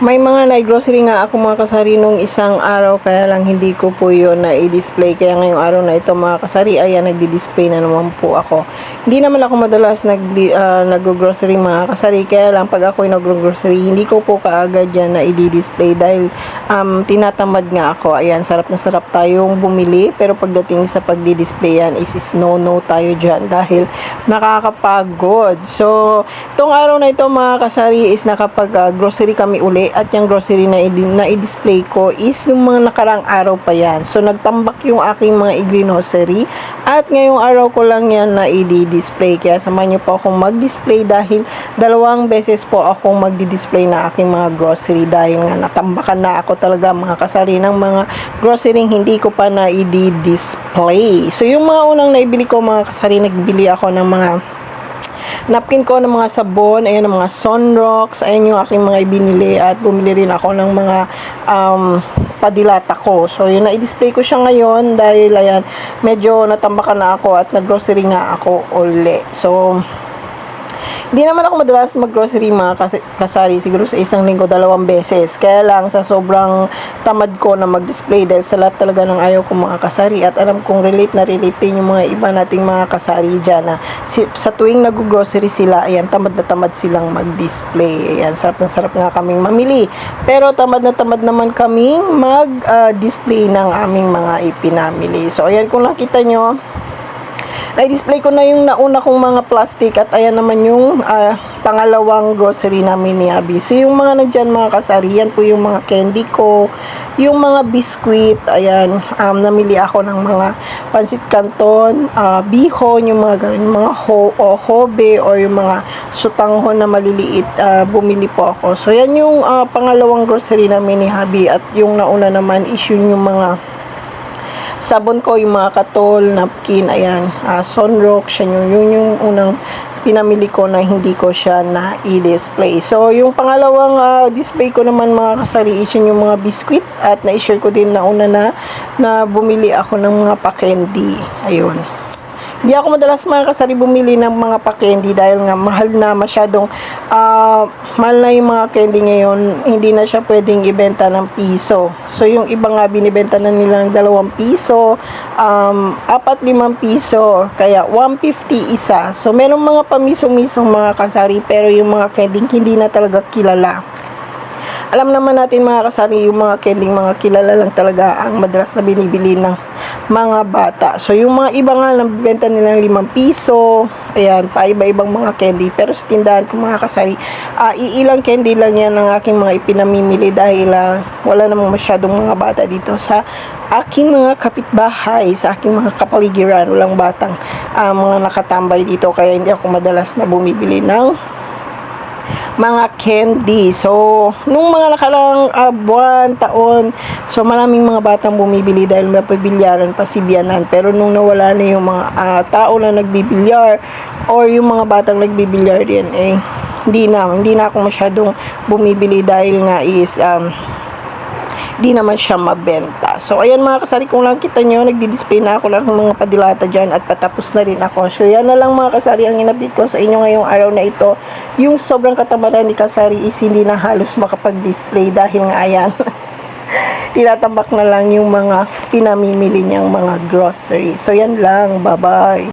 May mga na-grocery nga ako mga kasari nung isang araw kaya lang hindi ko po yun na i-display. Kaya ngayong araw na ito mga kasari ayan nagdi-display na naman po ako. Hindi naman ako madalas nag, uh, nag-grocery mga kasari kaya lang pag ako'y nag-grocery hindi ko po kaagad yan na i-display dahil um, tinatamad nga ako. Ayan sarap na sarap tayong bumili pero pagdating sa pagdi-display yan is, is no no tayo dyan dahil nakakapagod. So itong araw na ito mga kasari is nakapag-grocery kami uli at yung grocery na, na i-display ko is yung mga nakarang araw pa yan. So, nagtambak yung aking mga i-grocery at ngayong araw ko lang yan na i-display. Kaya samahan niyo po akong mag-display dahil dalawang beses po akong magdi-display na aking mga grocery dahil nga natambakan na ako talaga mga kasari ng mga grocery hindi ko pa na i-display. So, yung mga unang naibili ko mga kasari, nagbili ako ng mga napkin ko ng mga sabon, ayan ng mga sunrocks, ayan yung aking mga ibinili at bumili rin ako ng mga um, padilata ko. So yun na i-display ko siya ngayon dahil ayan medyo natambakan na ako at nag-grocery nga ako uli. So hindi naman ako madalas mag-grocery mga kas- kasari, siguro sa isang linggo dalawang beses. Kaya lang sa sobrang tamad ko na mag-display dahil sa lahat talaga ng ayaw ko mga kasari at alam kong relate na relate din yung mga iba nating mga kasari dyan na si, sa tuwing nag-grocery sila, ayan, tamad na tamad silang mag-display. Ayan, sarap na sarap nga kaming mamili. Pero tamad na tamad naman kaming mag-display ng aming mga ipinamili. So, ayan, kung nakita nyo, na-display ko na yung nauna kong mga plastic at ayan naman yung ah, pangalawang grocery namin ni Abby. So yung mga nandyan mga kasari, yan po yung mga candy ko, yung mga biscuit, ayan, um, namili ako ng mga pansit canton, ah, bihon, yung mga ganun, mga ho, o hobe or yung mga sutanghon na maliliit, ah, bumili po ako. So yan yung ah, pangalawang grocery namin ni Habi at yung nauna naman is yun yung mga sabon ko, yung mga katol, napkin, ayan, uh, sunrock, siya yun, yun yung unang pinamili ko na hindi ko siya na i-display. So, yung pangalawang ah, display ko naman mga kasari is yun yung mga biscuit at na-share ko din na una na, na bumili ako ng mga pa-candy. Ayun. Hindi ako madalas mga kasari bumili ng mga pa-candy dahil nga mahal na masyadong ah, mahal na yung mga candy ngayon. Hindi na siya pwedeng ibenta ng piso. So yung iba nga binibenta na nila ng dalawang piso, um, apat limang piso, kaya 150 isa. So merong mga pamiso-misong mga kasari pero yung mga candy hindi na talaga kilala. Alam naman natin mga kasari, yung mga kending mga kilala lang talaga ang madalas na binibili ng mga bata. So, yung mga iba nga nabibenta nila ng 5 piso, ayan, pa iba-ibang mga candy. Pero sa tindahan ko mga kasari, ah, iilang candy lang yan ang aking mga ipinamimili dahil ah, wala namang masyadong mga bata dito sa aking mga kapitbahay, sa aking mga kapaligiran. Walang batang ah, mga nakatambay dito kaya hindi ako madalas na bumibili ng mga candy. So, nung mga nakarang uh, buwan, taon, so maraming mga batang bumibili dahil may pabilyaran pa si Bianan. Pero nung nawala na yung mga ah, tao na nagbibilyar or yung mga batang nagbibilyar din, eh, hindi na, hindi na ako masyadong bumibili dahil nga is, um, di naman siya mabenta. So, ayan mga kasari, kung nakita nyo, nagdi-display na ako ng mga padilata dyan at patapos na rin ako. So, yan na lang mga kasari ang inupdate ko sa inyo ngayong araw na ito. Yung sobrang katamaran ni kasari is hindi na halos makapag-display dahil nga ayan. tinatambak na lang yung mga pinamimili niyang mga grocery. So, yan lang. Bye-bye.